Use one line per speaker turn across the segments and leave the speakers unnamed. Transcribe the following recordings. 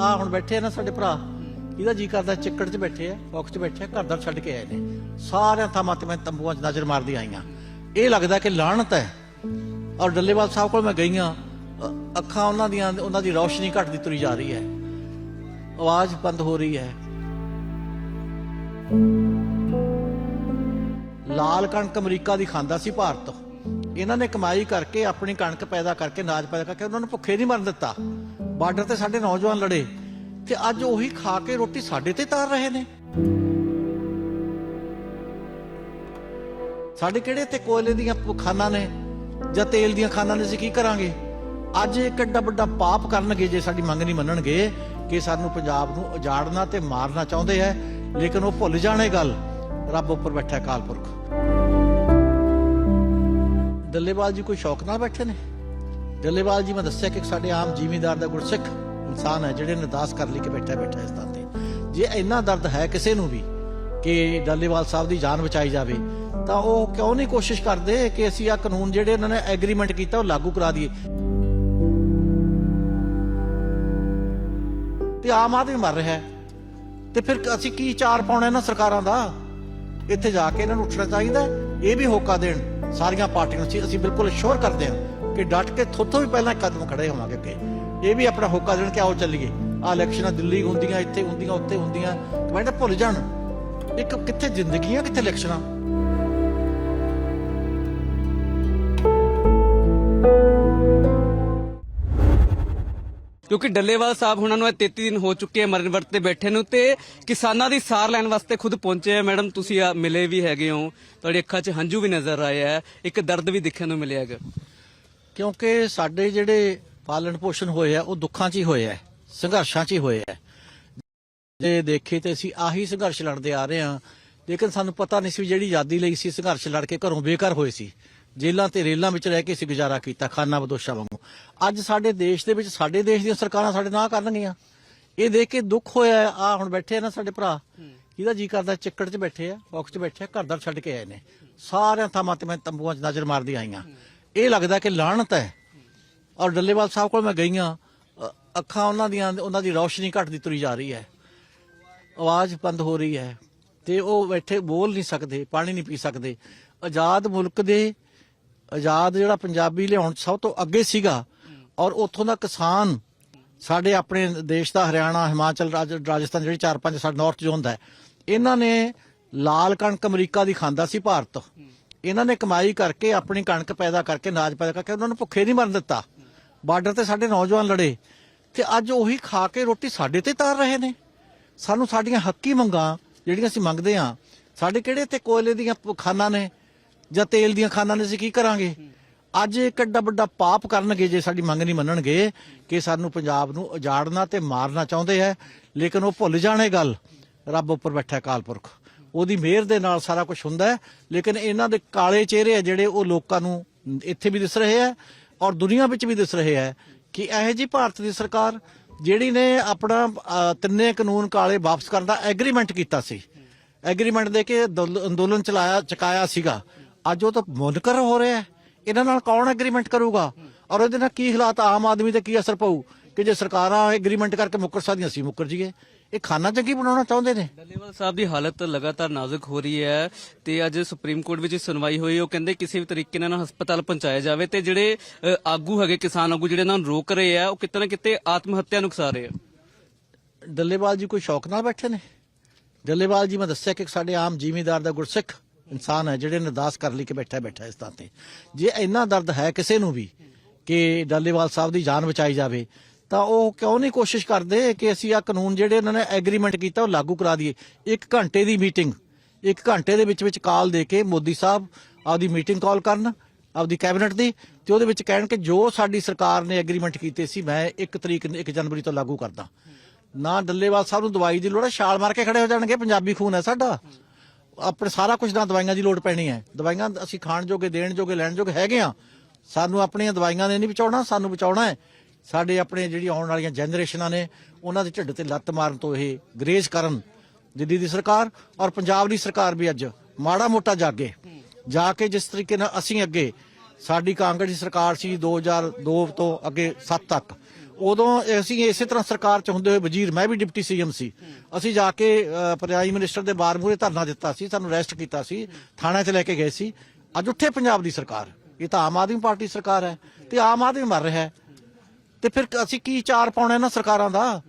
ਆ ਹੁਣ ਬੈਠੇ ਆ ਨਾ ਸਾਡੇ ਭਰਾ। ਇਹਦਾ ਜੀ ਕਰਦਾ ਚਿੱਕੜ 'ਚ ਬੈਠੇ ਆ ਬਾਕਸ 'ਚ ਬੈਠੇ ਆ, ਘਰ ਦਾ ਛੱਡ ਕੇ ਆਏ ਨੇ। ਸਾਰਿਆਂ ਥਾਵਾਂ ਤੇ ਮੈਂ ਤੰਬੂਆਂ 'ਚ ਨਜ਼ਰ ਮਾਰਦੀ ਆਈਆਂ। ਇਹ ਲੱਗਦਾ ਕਿ ਲਾਹਣਤ ਹੈ। ਔਰ ਡੱਲੇਵਾਲ ਸਾਹਿਬ ਕੋਲ ਮੈਂ ਗਈਆਂ, ਅ- ਅੱਖਾਂ ਉਹਨਾਂ ਦੀਆਂ, ਉਹਨਾਂ ਦੀ ਰੌਸ਼ਨੀ ਘਟਦੀ ਤੁਰੀ ਜਾ ਰਹੀ ਹੈ। ਆਵਾਜ਼ ਬੰਦ ਹੋ ਰਹੀ ਹੈ। ਲਾਲ ਕਣਕ ਅਮਰੀਕਾ ਦੀ ਖਾਂਦਾ ਸੀ ਭਾਰਤ ਇਹਨਾਂ ਨੇ ਕਮਾਈ ਕਰਕੇ ਆਪਣੀ ਕਣਕ ਪੈਦਾ ਕਰਕੇ, ਅਨਾਜ ਪੈਦਾ ਕਰਕੇ ਉਹਨਾਂ ਨੂੰ ਭੁੱਖੇ ਨਹੀਂ ਮਰਨ ਦਿੱਤਾ। ਬਾਰਡਰ ਤੇ ਸਾਡੇ ਨੌਜਵਾਨ ਲੜੇ ਤੇ ਅੱਜ ਉਹੀ ਖਾ ਕੇ ਰੋਟੀ ਸਾਡੇ ਤੇ ਤਾਰ ਰਹੇ ਨੇ। ਸਾਡੇ ਕਿਹੜੇ ਤੇ ਕੋਇਲੇ ਦੀਆਂ ਖਾਨਾਂ ਨੇ ਜਾਂ ਤੇਲ ਦੀਆਂ ਖਾਨਾਂ ਨੇ, ਅਸੀਂ ਕੀ ਕਰਾਂਗੇ? ਅੱਜ ਇੱਕ ਐਡਾ ਵੱਡਾ ਪਾਪ ਕਰਨਗੇ ਜੇ ਸਾਡੀ ਮੰਗ ਨਹੀਂ ਮੰਨਣਗੇ ਕਿ ਸਾਨੂੰ ਪੰਜਾਬ ਨੂੰ ਉਜਾੜਨਾ ਤੇ ਮਾਰਨਾ ਚਾਹੁੰਦੇ ਐ, ਲੇਕਿਨ ਉਹ ਭੁੱਲ ਜਾਣੇ ਗੱਲ। ਰੱਬ ਉੱਪਰ ਬੈਠਾ ਹੈ ਅਕਾਲ ਪੁਰਖ। ਡੱਲੇਵਾਲ ਜੀ ਕੋਈ ਸ਼ੌਕ ਨਾਲ ਬੈਠੇ ਨੇ? ਡੱਲੇਵਾਲ ਜੀ, ਮੈਂ ਦੱਸਿਆ ਕਿ ਸਾਡੇ ਆਮ ਜਿਮੀਦਾਰ ਦਾ ਗੁਰਸਿੱਖ ਇਨਸਾਨ ਹੈ, ਜਿਹੜੇ ਨੇ ਅਰਦਾਸ ਕਰ ਲਈ ਕਿ ਬੈਠਾ ਬੈਠਾ ਇਸ ਥਾਂ ਤੇ। ਜੇ ਇੰਨਾ ਦਰਦ ਹੈ ਕਿਸੇ ਨੂੰ ਵੀ ਕਿ ਡੱਲੇਵਾਲ ਸਾਹਿਬ ਦੀ ਜਾਨ ਬਚਾਈ ਜਾਵੇ, ਤਾਂ ਉਹ ਕਿਉਂ ਨਹੀਂ ਕੋਸ਼ਿਸ਼ ਕਰਦੇ ਕਿ ਅਸੀਂ ਆ ਕਾਨੂੰਨ ਜਿਹੜੇ ਉਹਨਾਂ ਨੇ ਐਗਰੀਮੈਂਟ ਕੀਤਾ, ਉਹ ਲਾਗੂ ਕਰਾ ਦਈਏ? ਤੇ ਆਮ ਆਦਮੀ ਮਰ ਰਿਹਾ ਹੈ। ਤੇ ਫਿਰ ਅਸੀਂ ਕੀ ਚਾਰ ਪਾਉਣਾ ਇਹਨਾਂ ਸਰਕਾਰਾਂ ਦਾ? ਇੱਥੇ ਜਾ ਕੇ ਇਹਨਾਂ ਨੂੰ ਉੱਠਣਾ ਚਾਹੀਦਾ ਇਹ ਵੀ ਹੋਕਾ ਦੇਣ ਸਾਰੀਆਂ ਪਾਰਟੀਆਂ ਨੂੰ। ਅਸੀਂ ਬਿਲਕੁਲ ਸ਼ੋਰ ਕਰਦੇ ਹਾਂ ਕਿ ਡਟ ਕੇ ਥੋਥੋਂ ਵੀ ਪਹਿਲਾਂ ਕਦਮ ਖੜੇ ਹੋਵਾਂਗੇ ਅੱਗੇ। ਇਹ ਵੀ ਆਪਣਾ ਹੋਕਾ ਦੇਣ ਕਿ ਆਓ ਚੱਲੀਏ। ਆ ਇਲੈਕਸ਼ਨਾਂ ਦਿੱਲੀ ਹੁੰਦੀਆਂ, ਇੱਥੇ ਹੁੰਦੀਆਂ, ਉੱਥੇ ਹੁੰਦੀਆਂ। ਕਹਿੰਦੇ ਭੁੱਲ ਜਾਣ। ਇੱਕ ਕਿੱਥੇ ਜ਼ਿੰਦਗੀਆਂ ਕਿੱਥੇ ਇਲੈਕਸ਼ਨਾਂ?
ਕਿਉਂਕਿ ਡੱਲੇਵਾਲ ਸਾਹਿਬ ਉਹਨਾਂ ਨੂੰ ਇਹ 33 ਦਿਨ ਹੋ ਚੁੱਕੇ ਆ ਮਰਨ ਵਰਤ ਤੇ ਬੈਠੇ ਨੂੰ ਤੇ ਕਿਸਾਨਾਂ ਦੀ ਸਾਰ ਲੈਣ ਵਾਸਤੇ ਖੁਦ ਪਹੁੰਚੇ ਆ। ਮੈਡਮ, ਤੁਸੀਂ ਆ ਮਿਲੇ ਵੀ ਹੈਗੇ ਹੋ। ਤੁਹਾਡੀ ਅੱਖਾਂ 'ਚ ਹੰਝੂ ਵੀ ਨਜ਼ਰ ਆਏ ਆ। ਇੱਕ ਦਰਦ ਵੀ ਦੇਖਣ ਨੂੰ ਮਿਲਿਆ ਹੈਗਾ।
ਕਿਉਂਕਿ ਸਾਡੇ ਜਿਹੜੇ ਪਾਲਣ ਪੋਸ਼ਣ ਹੋਏ ਆ, ਉਹ ਦੁੱਖਾਂ 'ਚ ਹੀ ਹੋਏ ਆ, ਸੰਘਰਸ਼ਾਂ 'ਚ ਹੀ ਹੋਏ ਆ। ਜੇ ਦੇਖੇ ਤੇ ਅਸੀਂ ਆਹੀ ਸੰਘਰਸ਼ ਲੜਦੇ ਆ ਰਹੇ ਆ ਲੇਕਿਨ ਸਾਨੂੰ ਪਤਾ ਨਹੀਂ ਸੀ ਜਿਹੜੀ ਆਜ਼ਾਦੀ ਲਈ ਸੀ ਸੰਘਰਸ਼ ਲੜ ਕੇ ਘਰੋਂ ਬੇਘਰ ਹੋਏ ਸੀ। ਜੇਲਾਂ ਤੇ ਰੇਲਾਂ ਵਿੱਚ ਰਹਿ ਕੇ ਅਸੀਂ ਗੁਜ਼ਾਰਾ ਕੀਤਾ, ਖਾਨਾ ਬਦੋਸ਼ਾ ਵਾਂਗੂ। ਅੱਜ ਸਾਡੇ ਦੇਸ਼ ਦੇ ਵਿੱਚ, ਸਾਡੇ ਦੇਸ਼ ਦੀਆਂ ਸਰਕਾਰਾਂ ਸਾਡੇ ਨਾਲ ਕਰਨਗੀਆਂ। ਇਹ ਦੇਖ ਕੇ ਦੁੱਖ ਹੋਇਆ ਆ ਹੁਣ ਬੈਠੇ ਆ ਨਾ ਸਾਡੇ ਭਰਾ। ਕਿਹਦਾ ਜੀ ਕਰਦਾ, ਚਿੱਕੜ 'ਚ ਬੈਠੇ ਆ ਬਾਕਸ 'ਚ ਬੈਠੇ ਆ ਘਰ ਦਾ ਛੱਡ ਕੇ ਆਏ ਨੇ। ਸਾਰਿਆਂ ਥਾਵਾਂ ਤੇ ਮੈਂ ਤੰਬੂਆਂ 'ਚ ਨਜ਼ਰ ਮਾਰਦੀ ਆਈਆਂ। ਇਹ ਲੱਗਦਾ ਕਿ ਲਾਹਣਤ ਹੈ। ਔਰ ਡੱਲੇਵਾਲ ਸਾਹਿਬ ਕੋਲ ਮੈਂ ਗਈ ਅ- ਅੱਖਾਂ ਉਹਨਾਂ ਦੀਆਂ, ਉਹਨਾਂ ਦੀ ਰੌਸ਼ਨੀ ਘਟਦੀ ਤੁਰੀ ਜਾ ਰਹੀ ਹੈ। ਆਵਾਜ਼ ਬੰਦ ਹੋ ਰਹੀ ਹੈ ਤੇ ਉਹ ਬੈਠੇ ਬੋਲ ਨਹੀਂ ਸਕਦੇ, ਪਾਣੀ ਨਹੀਂ ਪੀ ਸਕਦੇ। ਆਜ਼ਾਦ ਮੁਲਕ ਦੇ, ਆਜ਼ਾਦ ਜਿਹੜਾ ਪੰਜਾਬੀ ਲਿਆਉਣ 'ਚ ਸਭ ਤੋਂ ਅੱਗੇ ਸੀਗਾ। ਔਰ ਉੱਥੋਂ ਦਾ ਕਿਸਾਨ ਸਾਡੇ ਆਪਣੇ ਦੇਸ਼ ਦਾ ਹਰਿਆਣਾ, ਹਿਮਾਚਲ ਰਾਜ- ਰਾਜਸਥਾਨ ਜਿਹੜੇ ਚਾਰ ਪੰਜ ਸਾਡੇ ਨਾਰਥ ਜ਼ੋਨ ਦਾ ਇਹਨਾਂ ਨੇ ਲਾਲ ਕਣਕ ਅਮਰੀਕਾ ਦੀ ਖਾਂਦਾ ਸੀ ਭਾਰਤ। ਇਹਨਾਂ ਨੇ ਕਮਾਈ ਕਰਕੇ, ਆਪਣੀ ਕਣਕ ਪੈਦਾ ਕਰਕੇ, ਅਨਾਜ ਪੈਦਾ ਕਰਕੇ ਉਹਨਾਂ ਨੂੰ ਭੁੱਖੇ ਨਹੀਂ ਮਰਨ ਦਿੱਤਾ। ਬਾਰਡਰ ਤੇ ਸਾਡੇ ਨੌਜਵਾਨ ਲੜੇ ਤੇ ਅੱਜ ਉਹੀ ਖਾ ਕੇ ਰੋਟੀ ਸਾਡੇ ਤੇ ਤਾਰ ਰਹੇ ਨੇ। ਸਾਨੂੰ ਸਾਡੀਆਂ ਹੱਕੀ ਮੰਗਾਂ ਜਿਹੜੀਆਂ ਅਸੀਂ ਮੰਗਦੇ ਆ ਸਾਡੇ ਕਿਹੜੇ ਤੇ ਕੋਇਲੇ ਦੀਆਂ ਪ- ਖਾਨਾਂ ਨੇ ਜਾਂ ਤੇਲ ਦੀਆਂ ਖਾਨਾਂ ਨੇ ਅਸੀਂ ਕੀ ਕਰਾਂਗੇ? ਅੱਜ ਇੱਕ ਐਡਾ ਵੱਡਾ ਪਾਪ ਕਰਨਗੇ ਜੇ ਸਾਡੀ ਮੰਗ ਨਹੀਂ ਮੰਨਣਗੇ ਕਿ ਸਾਨੂੰ ਪੰਜਾਬ ਨੂੰ ਉਜਾੜਨਾ ਤੇ ਮਾਰਨਾ ਚਾਹੁੰਦੇ ਐ ਲੇਕਿਨ ਉਹ ਭੁੱਲ ਜਾਣੇ ਗੱਲ। ਰੱਬ ਉੱਪਰ ਬੈਠਾ ਹੈ ਅਕਾਲ ਪੁਰਖ। ਉਹਦੀ ਮਿਹਰ ਦੇ ਨਾਲ ਸਾਰਾ ਕੁਝ ਹੁੰਦਾ ਹੈ। ਲੇਕਿਨ ਇਹਨਾਂ ਦੇ ਕਾਲੇ ਚਿਹਰੇ ਆ ਜਿਹੜੇ ਉਹ ਲੋਕਾਂ ਨੂੰ ਇੱਥੇ ਵੀ ਦਿਸ ਰਹੇ ਆ ਔਰ ਦੁਨੀਆ ਵਿੱਚ ਵੀ ਦਿਸ ਰਹੇ ਆ ਕਿ ਇਹੋ ਜੀ ਭਾਰਤ ਦੀ ਸਰਕਾਰ ਜਿਹੜੀ ਨੇ ਆਪਣਾ ਤਿੰਨੇ ਕਾਨੂੰਨ ਕਾਲੇ ਵਾਪਸ ਕਰਨ ਦਾ ਐਗਰੀਮੈਂਟ ਕੀਤਾ ਸੀ। ਐਗਰੀਮੈਂਟ ਦੇ ਕੇ ਅੰਦੋਲਨ ਚਲਾਇਆ, ਚਕਾਇਆ ਸੀਗਾ। ਅੱਜ ਉਹ ਤਾਂ ਮੁਨਕਰ ਹੋ ਰਿਹਾ ਹੈ। ਇਹਨਾਂ ਨਾਲ ਕੌਣ ਐਗਰੀਮੈਂਟ ਕਰੂਗਾ? ਔਰ ਇਹਦੇ ਨਾਲ ਕੀ ਹਾਲਾਤ ਆਮ ਆਦਮੀ ਤੇ ਕੀ ਅਸਰ ਪਊ? ਕਿ ਜੇ ਸਰਕਾਰਾਂ ਐਗਰੀਮੈਂਟ ਕਰਕੇ ਮੁੱਕਰ ਸਕਦੀਆਂ ਸੀ, ਮੁੱਕਰ ਜੀਏ ਇਹ ਖਾਨਾ ਚੰਗੀ ਬਣਾਉਣਾ ਚਾਹੁੰਦੇ ਨੇ?
ਡੱਲੇਵਾਲ ਸਾਹਿਬ ਦੀ ਹਾਲਤ ਲਗਾਤਾਰ ਨਾਜ਼ੁਕ ਹੋ ਰਹੀ ਹੈ ਤੇ ਅੱਜ ਸੁਪਰੀਮ ਕੋਰਟ ਵਿੱਚ ਸੁਣਵਾਈ ਹੋਈ ਉਹ ਕਹਿੰਦੇ ਕਿਸੇ ਵੀ ਤਰੀਕੇ ਨਾਲ ਹਸਪਤਾਲ ਪਹੁੰਚਾਇਆ ਜਾਵੇ ਤੇ ਜਿਹੜੇ ਆਗੂ ਹੈਗੇ ਕਿਸਾਨ ਆਗੂ ਜਿਹੜੇ ਇਹਨਾਂ ਨੂੰ ਰੋਕ ਰਹੇ ਆ ਉਹ ਕਿਤੇ ਨਾ ਕਿਤੇ ਆਤਮ ਹੱਤਿਆ ਨੂੰ ਉਕਸਾ ਰਹੇ ਆ।
ਡੱਲੇਵਾਲ ਜੀ ਕੋਈ ਸ਼ੌਕ ਨਾਲ ਬੈਠੇ ਨੇ? ਡੱਲੇਵਾਲ ਜੀ ਮੈਂ ਦੱਸਿਆ ਕਿ ਸਾਡੇ ਆਮ ਜ਼ਿਮੀਂਦਾਰ ਦਾ ਗੁਰਸਿੱਖ ਇਨਸਾਨ ਹੈ ਜਿਹੜੇ ਨੇ ਕਰ ਲਈ ਕਿ ਬੈਠਾ ਬੈਠਾ ਇਸ ਥਾਂ ਤੇ। ਜੇ ਇੰਨਾ ਦਰਦ ਹੈ ਕਿਸੇ ਨੂੰ ਵੀ ਕਿ ਡੱਲੇਵਾਲ ਸਾਹਿਬ ਦੀ ਜਾਨ ਬਚਾਈ ਜਾਵੇ ਤਾਂ ਉਹ ਕਿਉਂ ਨਹੀਂ ਕੋਸ਼ਿਸ਼ ਕਰਦੇ ਕਿ ਅਸੀਂ ਆ ਕਾਨੂੰਨ ਜਿਹੜੇ ਇਹਨਾਂ ਨੇ ਐਗਰੀਮੈਂਟ ਕੀਤਾ, ਉਹ ਲਾਗੂ ਕਰਾ ਦਈਏ। ਇੱਕ ਘੰਟੇ ਦੀ ਮੀਟਿੰਗ ਇੱਕ ਘੰਟੇ ਦੇ ਵਿੱਚ ਵਿੱਚ ਕਾਲ ਦੇ ਕੇ ਮੋਦੀ ਸਾਹਿਬ ਆਪਦੀ ਮੀਟਿੰਗ ਕਾਲ ਕਰਨ, ਆਪਦੀ ਕੈਬਨਿਟ ਦੀ, ਤੇ ਉਹਦੇ ਵਿੱਚ ਕਹਿਣ ਕਿ ਜੋ ਸਾਡੀ ਸਰਕਾਰ ਨੇ ਐਗਰੀਮੈਂਟ ਕੀਤੇ ਸੀ, ਮੈਂ 1 ਤਰੀਕ 1 ਜਨਵਰੀ ਤੋਂ ਲਾਗੂ ਕਰਦਾ। ਨਾ ਡੱਲੇਵਾਲ ਸਾਹਿਬ ਨੂੰ ਦਵਾਈ ਦੀ ਲੋੜ ਹੈ ਛਾਲ ਮਾਰ ਕੇ ਖੜੇ ਹੋ ਜਾਣਗੇ, ਪੰਜਾਬੀ ਖੂਨ ਹੈ ਸਾਡਾ। ਆਪਣੇ ਸਾਰਾ ਕੁਝ ਨਾ ਦਵਾਈਆਂ ਦੀ ਲੋੜ ਪੈਣੀ ਹੈ। ਦਵਾਈਆਂ ਅਸੀਂ ਖਾਣ ਜੋਗੇ, ਦੇਣ ਜੋਗੇ, ਲੈਣ ਜੋਗੇ ਹੈਗੇ ਆ ਸਾਨੂੰ ਆਪਣੀਆਂ ਦਵਾਈਆਂ ਨੇ ਨਹੀਂ ਬਚਾਉਣਾ ਸਾਨੂੰ ਬਚਾਉਣਾ ਹੈ। ਸਾਡੇ ਆਪਣੇ ਜਿਹੜੀ ਆਉਣ ਵਾਲੀਆਂ ਜਨਰੇਸ਼ਨਾਂ ਨੇ ਉਹਨਾਂ ਦੇ ਢਿੱਡ ਤੇ ਲੱਤ ਮਾਰਨ ਤੋਂ ਇਹ ਗਰੇਜ਼ ਕਰਨ ਦਿੱਲੀ ਦੀ ਸਰਕਾਰ ਔਰ ਪੰਜਾਬ ਦੀ ਸਰਕਾਰ ਵੀ ਅੱਜ ਮਾੜਾ ਮੋਟਾ ਜਾਗੇ। ਜਾ ਕੇ ਜਿਸ ਤਰੀਕੇ ਨਾਲ ਅਸੀਂ ਅੱਗੇ ਸਾਡੀ ਕਾਂਗਰਸ ਦੀ ਸਰਕਾਰ ਸੀ 2002 ਤੋਂ ਅੱਗੇ 7 ਤੱਕ। ਉਦੋਂ ਅਸੀਂ ਇਸੇ ਤਰ੍ਹਾਂ ਸਰਕਾਰ ਚ ਹੁੰਦੇ ਹੋਏ ਵਜ਼ੀਰ ਮੈਂ ਵੀ ਡਿਪਟੀ ਸੀਐਮ ਸੀ। ਅਸੀਂ ਜਾ ਕੇ ਅ, ਪ੍ਰਾਈਮ ਮਿਨਿਸਟਰ ਦੇ ਬਾਰ ਮੂਹਰੇ ਧਰਨਾ ਦਿੱਤਾ ਸੀ ਸਾਨੂੰ ਅਰੈਸਟ ਕੀਤਾ ਸੀ ਥਾਣੇ 'ਚ ਲੈ ਕੇ ਗਏ ਸੀ। ਅੱਜ ਉੱਥੇ ਪੰਜਾਬ ਦੀ ਸਰਕਾਰ ਇਹ ਤਾਂ ਆਮ ਆਦਮੀ ਪਾਰਟੀ ਸਰਕਾਰ ਹੈ ਤੇ ਆਮ ਆਦਮੀ ਮਰ ਰਿਹਾ ਹੈ। ਤੇ ਫਿਰ ਅਸੀਂ ਕੀ ਚਾਰ ਪਾਉਣਾ ਇਹਨਾਂ ਸਰਕਾਰਾਂ ਦਾ?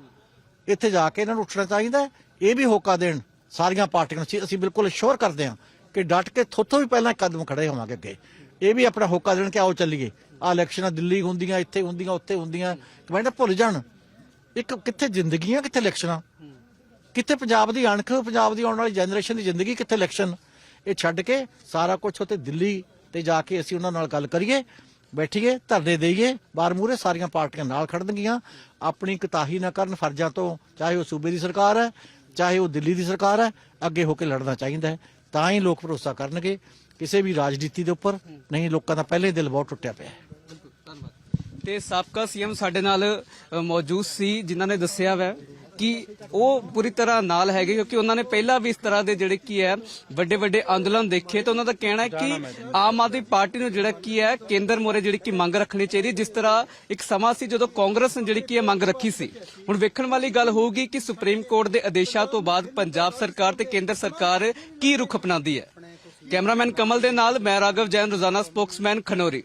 ਇੱਥੇ ਜਾ ਕੇ ਇਹਨਾਂ ਨੂੰ ਉੱਠਣਾ ਚਾਹੀਦਾ ਇਹ ਵੀ ਹੋਕਾ ਦੇਣ ਸਾਰੀਆਂ ਪਾਰਟੀਆਂ ਨੂੰ। ਅਸੀਂ- ਬਿਲਕੁਲ ਸ਼ੋਰ ਕਰਦੇ ਹਾਂ ਕਿ ਡਟ ਕੇ ਥੋਥੋਂ ਵੀ ਪਹਿਲਾਂ ਕਦਮ ਖੜੇ ਹੋਵਾਂਗੇ ਅੱਗੇ। ਇਹ ਵੀ ਆਪਣਾ ਹੋਕਾ ਦੇਣ ਕਿ ਆਓ ਚੱਲੀਏ। ਆ ਇਲੈਕਸ਼ਨਾਂ ਦਿੱਲੀ ਹੁੰਦੀਆਂ, ਇੱਥੇ ਹੁੰਦੀਆਂ, ਉੱਥੇ ਹੁੰਦੀਆਂ। ਕਹਿੰਦੇ ਭੁੱਲ ਜਾਣ। ਇੱਕ ਕਿੱਥੇ ਜ਼ਿੰਦਗੀਆਂ, ਕਿੱਥੇ ਇਲੈਕਸ਼ਨਾਂ ਕਿੱਥੇ ਪੰਜਾਬ ਦੀ ਅਣਖ, ਪੰਜਾਬ ਦੀ ਆਉਣ ਵਾਲੀ ਜਨਰੇਸ਼ਨ ਦੀ ਜ਼ਿੰਦਗੀ ਕਿੱਥੇ ਇਲੈਕਸ਼ਨ ਇਹ ਛੱਡ ਕੇ ਸਾਰਾ ਕੁਝ ਉੱਥੇ ਦਿੱਲੀ ਤੇ ਜਾ ਕੇ ਅਸੀਂ ਉਹਨਾਂ ਨਾਲ ਗੱਲ ਕਰੀਏ। ਬੈਠੀਏ, ਧਰਨੇ ਦੇਈਏ, ਬਾਰ ਮੂਹਰੇ ਸਾਰੀਆਂ ਪਾਰਟੀਆਂ ਨਾਲ ਖੜਨਗੀਆਂ ਆਪਣੀ ਕਤਾਹੀ ਨਾ ਕਰਨ ਫਰਜ਼ਾਂ ਤੋਂ ਚਾਹੇ ਉਹ ਸੂਬੇ ਦੀ ਸਰਕਾਰ ਹੈ, ਚਾਹੇ ਉਹ ਦਿੱਲੀ ਦੀ ਸਰਕਾਰ ਹੈ, ਅੱਗੇ ਹੋ ਕੇ ਲੜਨਾ ਚਾਹੀਦਾ ਹੈ। ਤਾਂ ਹੀ ਲੋਕ ਭਰੋਸਾ ਕਰਨਗੇ, ਕਿਸੇ ਵੀ ਰਾਜਨੀਤੀ ਦੇ ਉੱਪਰ। ਨਹੀਂ, ਲੋਕਾਂ ਦਾ ਪਹਿਲੇ ਦਿਲ ਬਹੁਤ ਟੁੱਟਿਆ ਪਿਆ ਹੈ।
ਤੇ ਸਾਬਕਾ ਸੀਐਮ ਸਾਡੇ ਨਾਲ ਮੌਜੂਦ ਸੀ, ਜਿਨ੍ਹਾਂ ਨੇ ਦੱਸਿਆ ਵੈ ਕਿ ਉਹ ਪੂਰੀ ਤਰ੍ਹਾਂ ਨਾਲ ਹੈਗੇ ਕਿਉਂਕਿ ਉਹਨਾਂ ਨੇ ਪਹਿਲਾਂ ਵੀ ਇਸ ਤਰ੍ਹਾਂ ਦੇ ਜਿਹੜੇ ਕੀ ਹੈ ਵੱਡੇ ਵੱਡੇ ਅੰਦੋਲਨ ਦੇਖੇ ਤੇ ਉਹਨਾਂ ਦਾ ਕਹਿਣਾ ਹੈ ਕਿ ਆਮ ਆਦਮੀ ਪਾਰਟੀ ਨੂੰ ਜਿਹੜਾ ਕੀ ਹੈ ਕੇਂਦਰ ਮੋਰੇ ਜਿਹੜੀ ਕੀ ਮੰਗ ਰੱਖਣੀ ਚਾਹੀਦੀ ਜਿਸ ਤਰ੍ਹਾਂ ਇੱਕ ਸਮਾਂ ਸੀ ਜਦੋਂ ਕਾਂਗਰਸ ਨੇ ਜਿਹੜੀ ਕੀ ਹੈ ਮੰਗ ਰੱਖੀ ਸੀ। ਹੁਣ ਵੇਖਣ ਵਾਲੀ ਗੱਲ ਹੋਊਗੀ ਕਿ ਸੁਪਰੀਮ ਕੋਰਟ ਦੇ ਆਦੇਸ਼ਾਂ ਤੋਂ ਬਾਅਦ ਪੰਜਾਬ ਸਰਕਾਰ ਤੇ ਕੇਂਦਰ ਸਰਕਾਰ ਕੀ ਰੁਖ ਅਪਣਾਉਂਦੀ ਹੈ। ਕੈਮਰਾਮੈਨ ਕਮਲ ਦੇ ਨਾਲ ਮੈਂ ਰਾਘਵ ਜੈਨ ਰੋਜ਼ਾਨਾ ਸਪੋਕਸਮੈਨ ਖਨੋਰੀ।